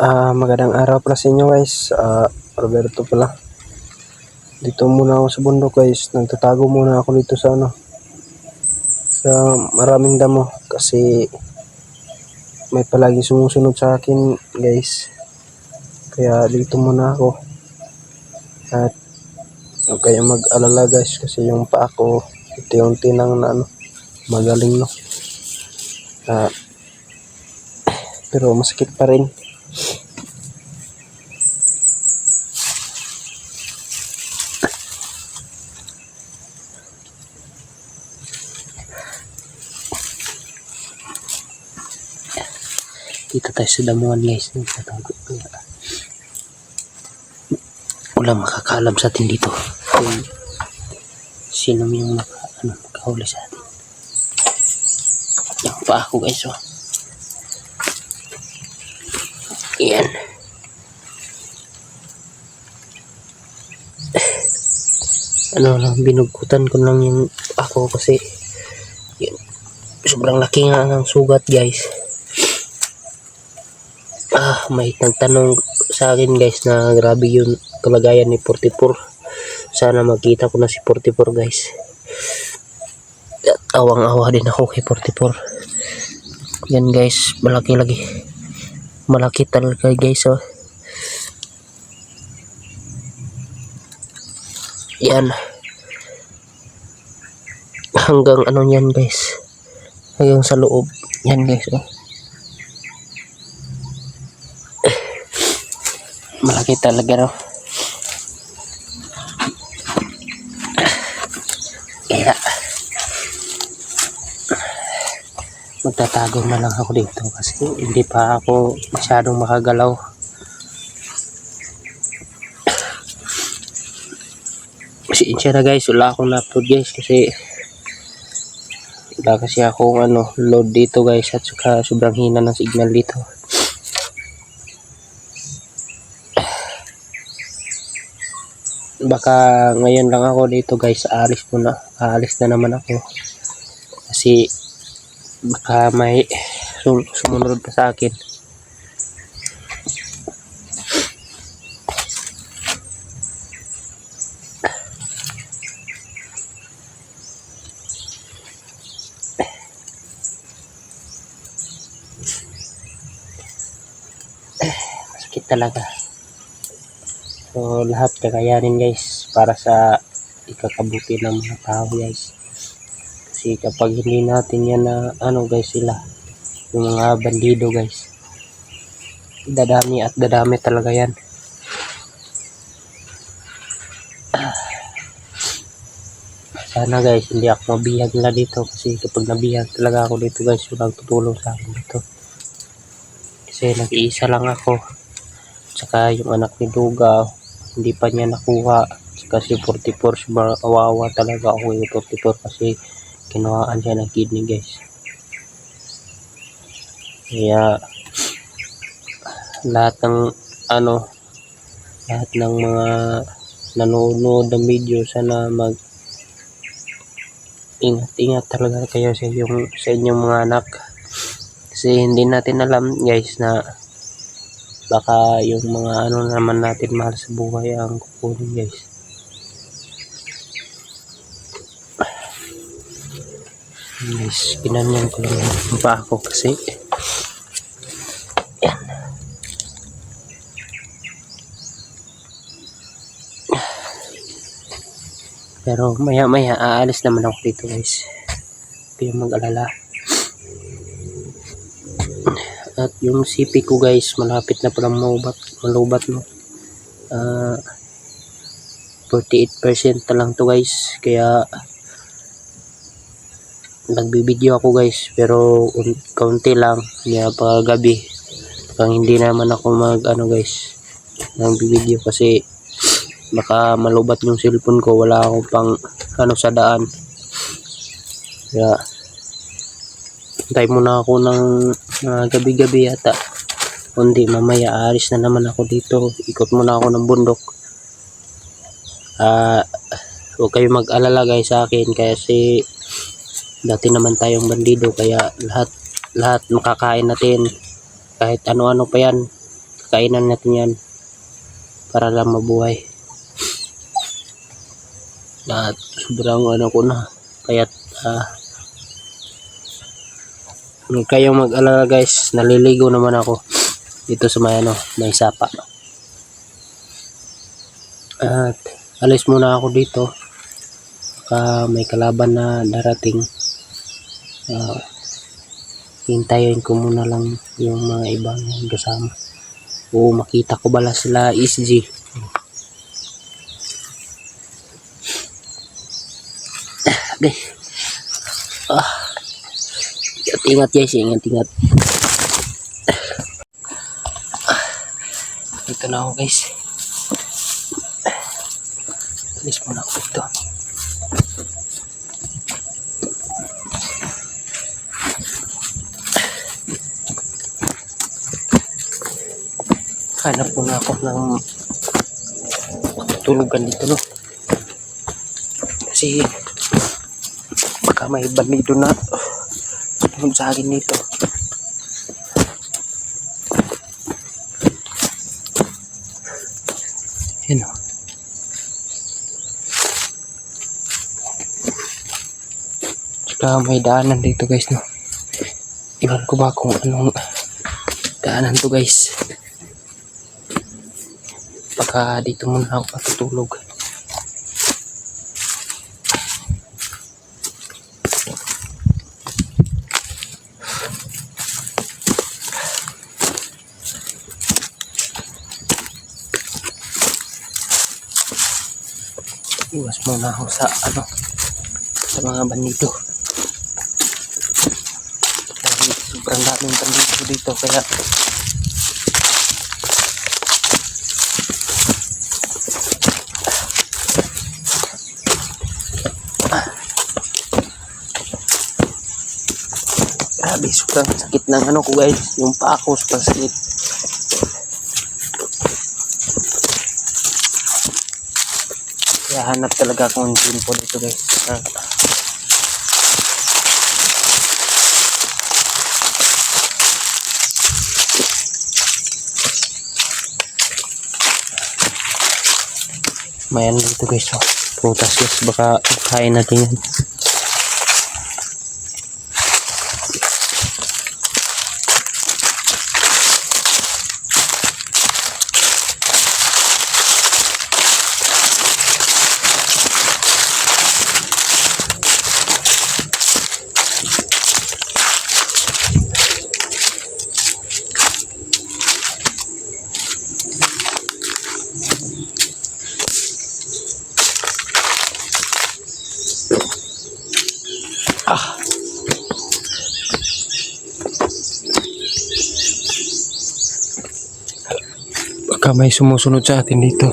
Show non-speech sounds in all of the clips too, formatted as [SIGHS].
Ah, magandang araw pala sa inyo guys. Ah, Roberto pala. Dito muna ako sa bundok guys. Nagtatago muna ako dito sa ano. Sa maraming damo kasi may palagi sumusunod sa akin guys. Kaya dito muna ako. At huwag kayong mag-alala guys kasi yung paa ko unti-unti nang na, ano, magaling no. Ah, [CLEARS THROAT] pero masakit pa rin. Dito tayo sa damuhan guys. Walang makakaalam sa atin dito. Kung sino yung maka, ano, makahuli sa atin. Yung pa ako guys oh. Yan. Ano lang, binugkutan ko lang yung ako kasi yun, sobrang laki nga ang sugat guys. May nagtanong sa akin guys na grabe yung kalagayan ni 44. Sana makita ko na si 44 guys. At awang-awa din ako kay 44. Yan guys, malaki lagi. Malaki talaga guys oh. Yan. Hanggang ano yan guys. Hanggang sa loob. Yan guys oh. Malaki talaga no. Kaya magtatago na lang ako dito kasi hindi pa ako masyadong makagalaw. Pasensya na guys, wala akong na-upload guys kasi wala kasi akong ano, load dito guys at saka sobrang hina ng signal dito. Baka ngayon lang ako dito guys. Aalis muna. Aalis na naman ako. Kasi baka may sumunod pa sa akin. Masakit talaga So, lahat kakayanin guys para sa ikakabuti ng mga tao guys. Kasi kapag hindi natin yan na ano guys sila, yung mga bandido guys, dadami at dadami talaga yan. [SIGHS] Sana guys, hindi ako mabihag na dito kasi kapag nabihag talaga ako dito guys, walang tutulong sa akin dito. Kasi nag-iisa lang ako. Tsaka yung anak ni Duga, hindi pa niya nakuha. Kasi 44 sobrang awawa talaga ako yung 44 kasi kinuhaan siya ng kidney guys. Kaya lahat ng ano lahat ng mga nanonood ng video sana mag ingat ingat talaga kayo sa yung sa inyong mga anak. Kasi hindi natin alam guys na baka yung mga ano naman natin mahal sa buhay ang kukunin guys. Guys pinanyan ko lang yung pa ako kasi. Yan pero maya maya aalis naman ako dito guys. Kaya mag-alala at yung CP ko guys malapit na palang malubat malubat no? Ah 48% na lang to guys. Kaya nagbibideo ako guys. Pero un- kaunti lang. Kaya pag gabi pag hindi naman ako mag ano guys nagbibideo kasi baka malubat yung cellphone ko. Wala akong pang ano sa daan. Kaya Hintay muna ako ng ah, gabi-gabi yata. Kundi mamaya aris na naman ako dito. Ikot muna ako ng bundok. Ah, huwag kayo mag-alala guys sa akin kasi dati naman tayong bandido kaya lahat lahat makakain natin kahit ano-ano pa yan Kainan natin yan. Para lang mabuhay. At sobrang ano ko na. Kaya ah, huwag kayong mag-alala guys. Naliligo naman ako. Dito sa may ano, may sapa. At alis muna ako dito. Baka may kalaban na darating. Ah, hintayin ko muna lang yung mga ibang kasama. O makita ko bala sila SG. Okay. Ah. Ingat, guys, ingat, ingat. Ah. Dito na ako guys. Alis muna ako dito. Hanap muna ako ng tulugan dito no. Kasi baka may bandido na sumunod sa akin dito. Yan o. Tsaka may daanan dito guys no. Iwan ko ba kung anong daanan to guys. Baka dito muna ako matutulog. Muna ako sa ano sa mga bandido. Dahil sobrang daming bandido dito kaya Grabe, sobrang sakit ng ano ko guys. Yung paa ko sobrang sakit. Kaya hanap talaga akong gym po dito guys. Ah. Mayan dito guys. Oh. Prutas guys. Baka kain natin yan. Baka may sumusunod sa atin dito.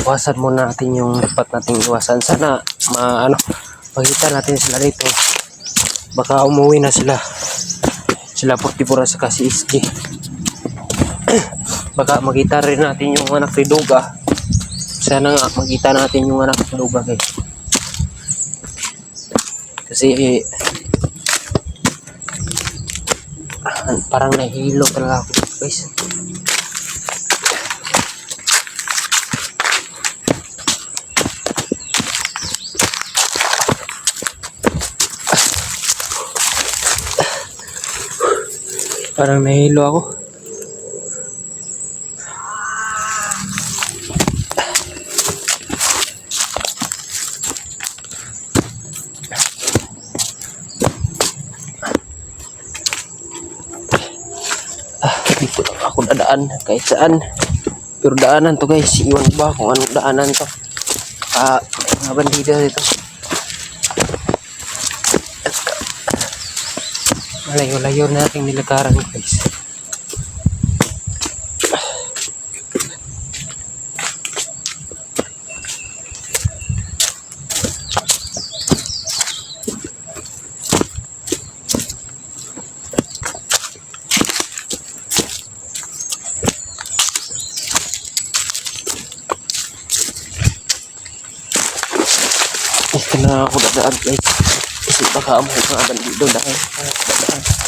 Iwasan muna natin yung dapat nating iwasan. Sana ma, ano, natin sila dito. Baka umuwi na sila. Sila 44 sa kasi SG [CLEARS THROAT] baka makita rin natin yung anak ni Duga. Sana nga makita natin yung anak ni Duga guys. Kasi eh, parang nahilo talaga ako guys. Parang nahilo ako. Ah, dito lang dadaan kahit saan. Pero daanan to guys, iwan ba kung anong daanan to. Ah, mga bandido dito. Malayo-layo na ating nilakaran guys. Na ako daan guys. Kasi baka may mga bandido dahil dadaan.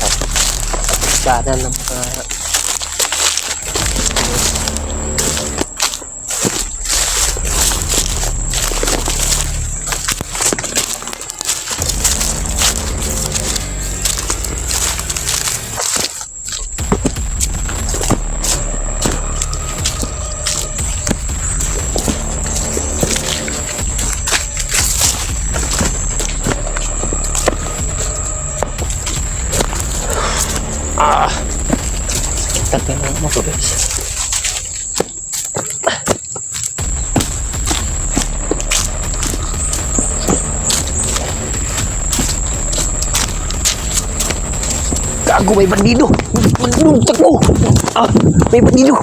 ครับ จากนั้นลำพา ng mga Tagal mo ko guys. Gago, may! Ah, may bandido!